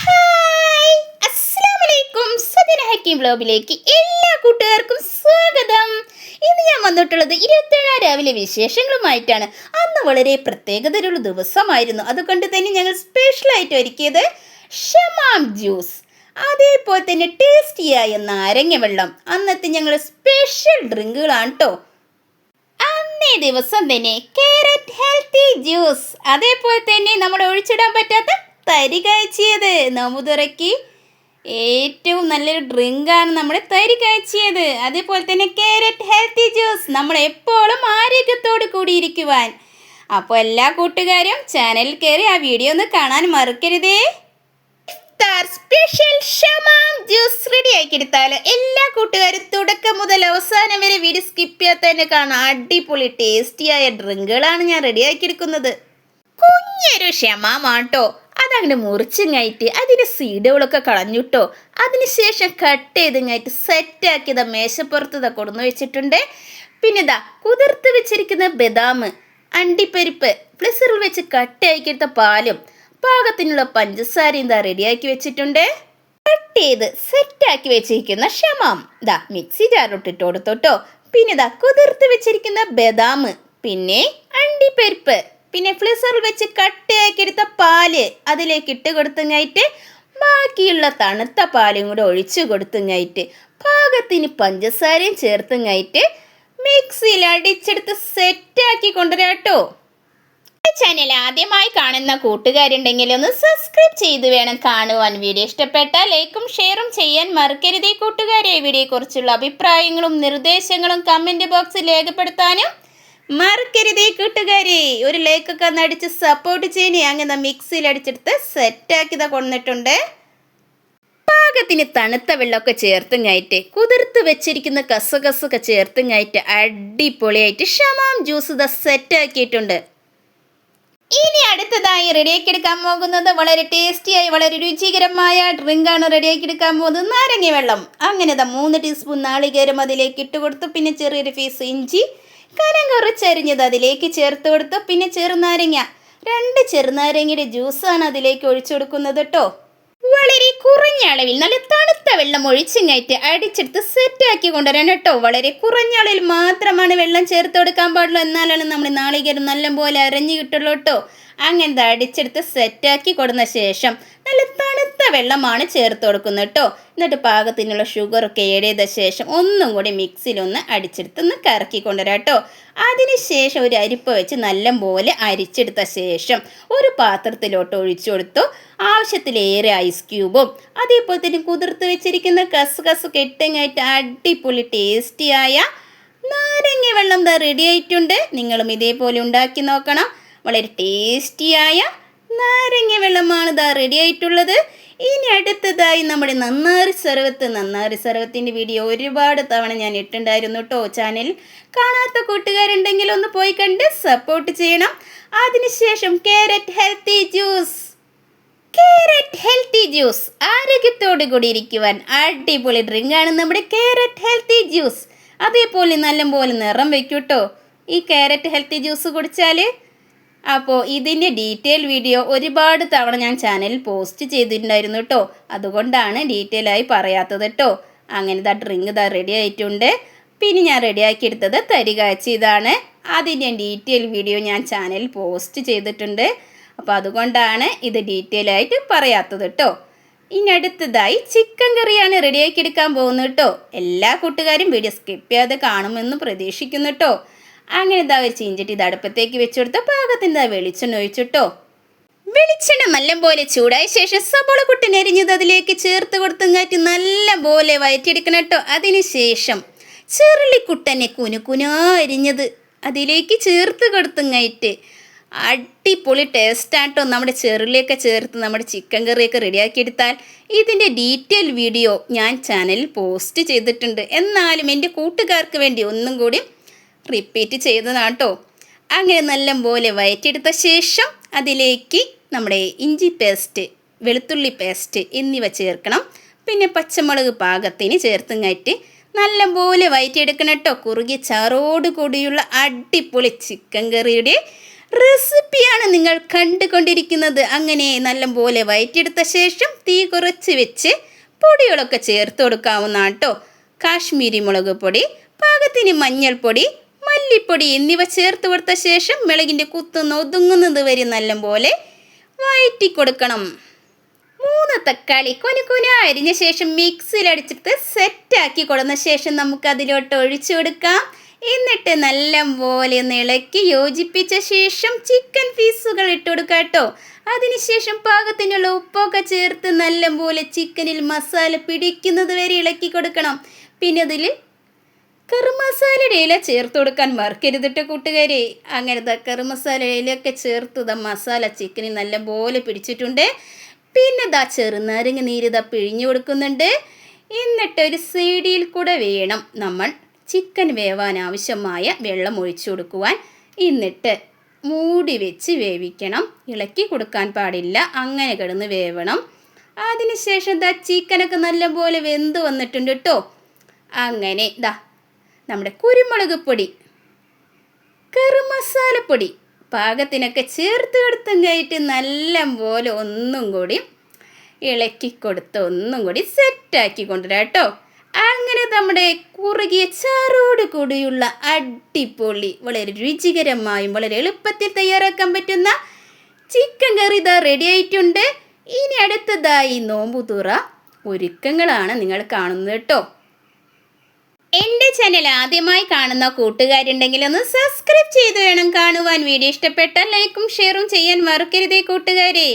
Hi. സദന ബ്ലോഗിലേക്ക് എല്ലാ കൂട്ടുകാർക്കും സ്വാഗതം. ഇന്ന് ഞാൻ വന്നിട്ടുള്ളത് ഇരുപത്തേഴാം രാവിലെ വിശേഷങ്ങളുമായിട്ടാണ്. അന്ന് വളരെ പ്രത്യേകതയുള്ള ദിവസമായിരുന്നു. അതുകൊണ്ട് തന്നെ ഞങ്ങൾ സ്പെഷ്യലായിട്ട് ഒരുക്കിയത് ഷമാം ജ്യൂസ്. അതേപോലെ തന്നെ ടേസ്റ്റിയായ നാരങ്ങ വെള്ളം. അന്നത്തെ ഞങ്ങൾ സ്പെഷ്യൽ ഡ്രിങ്കുകളാണ് കേട്ടോ അന്നേ ദിവസം തന്നെ കാരറ്റ് ഹെൽത്തി ജ്യൂസ് അതേപോലെ തന്നെ നമ്മൾ ഒഴിച്ചിടാൻ പറ്റാത്ത തരി കാച്ചിയത്. നോമ്പുതുറയ്ക്ക് ഏറ്റവും നല്ലൊരു ഡ്രിങ്കാണ് നമ്മുടെ തരി കാച്ചിയത്. അതേപോലെ തന്നെ കാരറ്റ് ഹെൽത്തി ജ്യൂസ് നമ്മൾ എപ്പോഴും ആരോഗ്യത്തോട് കൂടിയിരിക്കുവാൻ. അപ്പോൾ എല്ലാ കൂട്ടുകാരും ചാനൽ കയറി ആ വീഡിയോ ഒന്ന് കാണാൻ മറക്കരുതേ. സ്പെഷ്യൽ ഷമാം ജ്യൂസ് റെഡി ആക്കിയെടുത്താൽ എല്ലാ കൂട്ടുകാരും തുടക്കം മുതൽ അവസാനം വരെ വീഡിയോ സ്കിപ്പ് ചെയ്യാത്ത തന്നെ കാണാം അടിപൊളി ടേസ്റ്റിയായ ഡ്രിങ്കുകളാണ് ഞാൻ റെഡി ആക്കിയെടുക്കുന്നത്. കുഞ്ഞൊരു ഷമാമാട്ടോ അതങ്ങനെ മുറിച്ചിങ്ങായിട്ട് അതിന്റെ സീഡുകളൊക്കെ കളഞ്ഞുട്ടോ. അതിനുശേഷം കട്ട് ചെയ്തിങ്ങായിട്ട് സെറ്റാക്കിയത് മേശപ്പുറത്ത് കൊടുന്നു വെച്ചിട്ടുണ്ട്. പിന്നെ ഇതാ കുതിർത്ത് വെച്ചിരിക്കുന്ന ബദാം അണ്ടിപ്പരിപ്പ് ഫ്ലിസറിൽ വെച്ച് കട്ട് ആക്കിയെടുത്ത പാലും പാകത്തിനുള്ള പഞ്ചസാരയും ഇതാ റെഡിയാക്കി വെച്ചിട്ടുണ്ട്. കട്ട് ചെയ്ത് സെറ്റാക്കി വെച്ചിരിക്കുന്ന ഷമാം ഇതാ മിക്സി ജാറിട്ടിട്ട് കൊടുത്തോട്ടോ പിന്നെ ഇതാ കുതിർത്ത് വെച്ചിരിക്കുന്ന ബദാം പിന്നെ അണ്ടിപ്പരിപ്പ്. പിന്നെ ഫ്ലിസറിൽ വെച്ച് കട്ടിയാക്കിയെടുത്ത പാൽ അതിലേക്ക് ഇട്ട് കൊടുത്തുങ്ങായിട്ട് ബാക്കിയുള്ള തണുത്ത പാലും കൂടെ ഒഴിച്ചു കൊടുത്തുങ്ങായിട്ട് പാകത്തിന് പഞ്ചസാരയും ചേർത്തുങ്ങായിട്ട് മിക്സിയിൽ അടിച്ചെടുത്ത് സെറ്റാക്കി കൊണ്ടുവരാട്ടോ. ചാനൽ ആദ്യമായി കാണുന്ന കൂട്ടുകാരുണ്ടെങ്കിൽ ഒന്ന് സബ്സ്ക്രൈബ് ചെയ്ത് വേണം കാണുവാൻ. വീഡിയോ ഇഷ്ടപ്പെട്ടാൽ ലൈക്കും ഷെയറും ചെയ്യാൻ മറക്കരുതേ കൂട്ടുകാരെ. വീഡിയോയെക്കുറിച്ചുള്ള അഭിപ്രായങ്ങളും നിർദ്ദേശങ്ങളും കമന്റ് ബോക്സിൽ രേഖപ്പെടുത്താനും മറക്കരുതേ കൂട്ടുകാരെ. ഒരു ലൈക്കൊക്കെ ഒന്ന് അടിച്ച് സപ്പോർട്ട് ചെയ്യാനേ അങ്ങനെ മിക്സിയിൽ അടിച്ചെടുത്ത് സെറ്റാക്കിയതാ കൊണ്ടിട്ടുണ്ട് പാകത്തിന് തണുത്ത വെള്ളമൊക്കെ ചേർത്തുങ്ങായിട്ട് കുതിർത്ത് വെച്ചിരിക്കുന്ന കസകസൊക്കെ ചേർത്തുങ്ങായിട്ട് അടിപൊളിയായിട്ട് ഷമാം ജ്യൂസ് ഇതാ സെറ്റാക്കിയിട്ടുണ്ട് ഇനി അടുത്തതായി റെഡിയാക്കി എടുക്കാൻ പോകുന്നത് വളരെ ടേസ്റ്റിയായി വളരെ രുചികരമായ ഡ്രിങ്കാണ് റെഡിയാക്കി എടുക്കാൻ പോകുന്നത് നാരങ്ങ വെള്ളം. അങ്ങനെ മൂന്ന് ടീസ്പൂൺ നാളികേരം അതിലേക്ക് ഇട്ട് കൊടുത്തു. പിന്നെ ചെറിയൊരു പീസ് ഇഞ്ചി കനം കുറച്ചരിഞ്ഞത് അതിലേക്ക് ചേർത്ത് കൊടുത്തു. പിന്നെ ചെറുനാരങ്ങ. രണ്ട് ചെറുനാരങ്ങയുടെ ജ്യൂസാണ് അതിലേക്ക് ഒഴിച്ചു കൊടുക്കുന്നത് കേട്ടോ വളരെ കുറഞ്ഞ അളവിൽ നല്ല തണുത്ത വെള്ളം ഒഴിച്ചിങ്ങായിട്ട് അടിച്ചെടുത്ത് സെറ്റാക്കി കൊണ്ടുവരാൻ കേട്ടോ വളരെ കുറഞ്ഞ അളവിൽ മാത്രമാണ് വെള്ളം ചേർത്ത് കൊടുക്കാൻ പാടുള്ളൂ. എന്നാലാണ് നമ്മൾ നാളികേരം നല്ലപോലെ അരഞ്ഞു കിട്ടുള്ളൂ കേട്ടോ അങ്ങനത്തെ അടിച്ചെടുത്ത് സെറ്റാക്കി കൊടുന്ന ശേഷം നല്ല തണുത്ത വെള്ളമാണ് ചേർത്ത് കൊടുക്കുന്നത് കേട്ടോ എന്നിട്ട് പാകത്തിനുള്ള ഷുഗറൊക്കെ ഏഡ് ചെയ്ത ശേഷം ഒന്നും കൂടി മിക്സിയിലൊന്ന് അടിച്ചെടുത്ത് ഒന്ന് കറക്കി കൊണ്ടുവരാം കേട്ടോ അതിനുശേഷം ഒരു അരിപ്പ വെച്ച് നല്ല പോലെ അരിച്ചെടുത്ത ശേഷം ഒരു പാത്രത്തിലോട്ട് ഒഴിച്ചു കൊടുത്തു. ആവശ്യത്തിലേറെ ഐസ് ക്യൂബും അതേപോലെ തന്നെ കുതിർത്ത് വെച്ചിരിക്കുന്ന കസുകസൊക്കെ ഇട്ടങ്ങായിട്ട് അടിപൊളി ടേസ്റ്റിയായ നാരങ്ങ വെള്ളം ദാ റെഡി ആയിട്ടുണ്ട്. നിങ്ങളും ഇതേപോലെ ഉണ്ടാക്കി നോക്കണം. വളരെ ടേസ്റ്റിയായ നാരങ്ങ വെള്ളമാണ് ഇതാ റെഡി ആയിട്ടുള്ളത്. ഇനി അടുത്തതായി നമ്മുടെ നന്നാറി സർവത്ത്. നന്നാറി സർവത്തിന്റെ വീഡിയോ ഒരുപാട് തവണ ഞാൻ ഇട്ടുണ്ടായിരുന്നു കേട്ടോ ചാനൽ. കാണാത്ത കൂട്ടുകാരുണ്ടെങ്കിൽ ഒന്ന് പോയി കണ്ട് സപ്പോർട്ട് ചെയ്യണം. അതിനുശേഷം carrot healthy juice carrot healthy juice ആരോഗ്യത്തോടു കൂടി ഇരിക്കുവാൻ അടിപൊളി ഡ്രിങ്ക് ആണ് നമ്മുടെ കാരറ്റ് ഹെൽത്തി ജ്യൂസ് അതേപോലെ നല്ലപോലെ നിറം വെക്കൂട്ടോ ഈ കാരറ്റ് ഹെൽത്തി ജ്യൂസ് കുടിച്ചാൽ അപ്പോൾ ഇതിന്റെ ഡീറ്റെയിൽ വീഡിയോ ഒരുപാട് തവണ ഞാൻ ചാനലിൽ പോസ്റ്റ് ചെയ്തിട്ടുണ്ടായിരുന്നു കേട്ടോ അതുകൊണ്ടാണ് ഡീറ്റെയിൽ ആയി പറയാത്തത് കേട്ടോ അങ്ങനെ ഇതാ ഡ്രിങ്ക് ഇതാ റെഡി ആയിട്ടുണ്ട്. പിന്നെ ഞാൻ റെഡിയാക്കി എടുത്തത് തരി കാച്ചിയതാണ് അതിന്റെ ഡീറ്റെയിൽ വീഡിയോ ഞാൻ ചാനലിൽ പോസ്റ്റ് ചെയ്തിട്ടുണ്ട്. അപ്പോൾ അതുകൊണ്ടാണ് ഇത് ഡീറ്റെയിൽ ആയിട്ട് പറയാത്തത് കേട്ടോ ഇനി അടുത്തതായി ചിക്കൻ കറിയാണ് റെഡിയാക്കി എടുക്കാൻ പോകുന്നത് കേട്ടോ എല്ലാ കൂട്ടുകാരും വീഡിയോ സ്കിപ്പ് ചെയ്യാതെ കാണുമെന്ന് പ്രതീക്ഷിക്കുന്നു കേട്ടോ അങ്ങനെ ഇതാ ഒരു ചീഞ്ചട്ടി ഇത് അടുപ്പത്തേക്ക് വെച്ചെടുത്ത പാകത്തിന് വെളിച്ചെണ്ണ ഒഴിച്ചിട്ടോ. വെളിച്ചെണ്ണ നല്ലപോലെ ചൂടായ ശേഷം സബോള കുട്ടൻ അരിഞ്ഞത് അതിലേക്ക് ചേർത്ത് കൊടുത്തുങ്ങാറ്റി നല്ലപോലെ വയറ്റിയെടുക്കണം കേട്ടോ അതിനുശേഷം ചെറുള്ളിക്കുട്ടനെ കുനുകുനാ അരിഞ്ഞത് അതിലേക്ക് ചേർത്ത് കൊടുത്തുങ്ങായിട്ട് അടിപൊളി ടേസ്റ്റാട്ടോ നമ്മുടെ ചെറുള്ളിയൊക്കെ ചേർത്ത് നമ്മുടെ ചിക്കൻ കറിയൊക്കെ റെഡിയാക്കി എടുത്താൽ ഇതിന്റെ ഡീറ്റെയിൽ വീഡിയോ ഞാൻ ചാനലിൽ പോസ്റ്റ് ചെയ്തിട്ടുണ്ട്. എന്നാലും എന്റെ കൂട്ടുകാർക്ക് വേണ്ടി ഒന്നും കൂടി റിപ്പീറ്റ് ചെയ്യുന്നതാണ് കേട്ടോ അങ്ങനെ നല്ലപോലെ വയറ്റിയെടുത്ത ശേഷം അതിലേക്ക് നമ്മുടെ ഇഞ്ചി പേസ്റ്റ് വെളുത്തുള്ളി പേസ്റ്റ് എന്നിവ ചേർക്കണം. പിന്നെ പച്ചമുളക് പാകത്തിന് ചേർത്തുങ്ങായിട്ട് നല്ലപോലെ വയറ്റിയെടുക്കണം കേട്ടോ കുറുകിയ ചാറോട് കൂടിയുള്ള അടിപൊളി ചിക്കൻ കറിയുടെ റെസിപ്പിയാണ് നിങ്ങൾ കണ്ടുകൊണ്ടിരിക്കുന്നത്. അങ്ങനെ നല്ലപോലെ വയറ്റിയെടുത്ത ശേഷം തീ കുറച്ച് വെച്ച് പൊടികളൊക്കെ ചേർത്ത് കൊടുക്കാവുന്നതാണ് കേട്ടോ കാശ്മീരി മുളക് പൊടി പാകത്തിന് മഞ്ഞൾപ്പൊടി മല്ലിപ്പൊടി എന്നിവ ചേർത്ത് കൊടുത്ത ശേഷം മുളകിന്റെ കുത്തുന്ന ഒതുങ്ങുന്നത് വരെ നല്ലപോലെ വയറ്റി കൊടുക്കണം. മൂന്ന് തക്കാളി കൊനുകുന അരിഞ്ഞ ശേഷം മിക്സിയിൽ സെറ്റാക്കി കൊടുന്ന ശേഷം നമുക്ക് അതിലോട്ട് ഒഴിച്ചു കൊടുക്കാം. എന്നിട്ട് നല്ലപോലെ ഒന്ന് ഇളക്കി യോജിപ്പിച്ച ശേഷം ചിക്കൻ പീസുകൾ ഇട്ട് കൊടുക്കാം കേട്ടോ. അതിനുശേഷം പാകത്തിനുള്ള ഉപ്പൊക്കെ ചേർത്ത് നല്ലപോലെ ചിക്കനിൽ മസാല പിടിക്കുന്നത് വരെ ഇളക്കി കൊടുക്കണം. പിന്നെ അതിൽ കറുമസാലയുടെ ഇല ചേർത്ത് കൊടുക്കാൻ മറക്കരുതിട്ട് കൂട്ടുകാരെ. അങ്ങനത്തെ കറുമസാല ഇലയൊക്കെ ചേർത്ത് ദാ മസാല ചിക്കനി നല്ല പോലെ പിടിച്ചിട്ടുണ്ട്. പിന്നെ ദാ ചെറുനാരങ്ങ നീര് ദാ പിഴിഞ്ഞു കൊടുക്കുന്നുണ്ട്. എന്നിട്ട് ഒരു സൈഡിൽ കൂടെ വേണം നമ്മൾ ചിക്കൻ വേവാൻ ആവശ്യമായ വെള്ളം ഒഴിച്ചു കൊടുക്കുവാൻ. എന്നിട്ട് മൂടി വെച്ച് വേവിക്കണം. ഇളക്കി കൊടുക്കാൻ പാടില്ല. അങ്ങനെ കിടന്ന് വേവണം. അതിനുശേഷം ദാ ചിക്കനൊക്കെ നല്ലപോലെ വെന്ത് വന്നിട്ടുണ്ട് കേട്ടോ. അങ്ങനെ ദാ നമ്മുടെ കുരുമുളക് പൊടി കറുമസാലപ്പൊടി പാകത്തിനൊക്കെ ചേർത്ത് കൊടുത്തും കയറ്റി നല്ല പോലെ ഒന്നും കൂടി ഇളക്കി കൊടുത്ത് ഒന്നും കൂടി സെറ്റാക്കി കൊണ്ടുവരാം കേട്ടോ. അങ്ങനെ നമ്മുടെ കുറുകിയ ചാറോട് കൂടിയുള്ള അടിപൊളി വളരെ രുചികരമായും വളരെ എളുപ്പത്തിൽ തയ്യാറാക്കാൻ പറ്റുന്ന ചിക്കൻ കറി ഇതാ റെഡി ആയിട്ടുണ്ട്. ഇനി അടുത്തതായി നോമ്പുതുറ ഒരുക്കങ്ങളാണ് നിങ്ങൾ കാണുന്നത് കേട്ടോ. എന്റെ ചാനൽ ആദ്യമായി കാണുന്ന കൂട്ടുകാരുണ്ടെങ്കിൽ ഒന്ന് സബ്സ്ക്രൈബ് ചെയ്ത് വേണം കാണുവാൻ. വീഡിയോ ഇഷ്ടപ്പെട്ടാൽ ലൈക്കും ഷെയറും ചെയ്യാൻ മറക്കരുതേ കൂട്ടുകാരെ.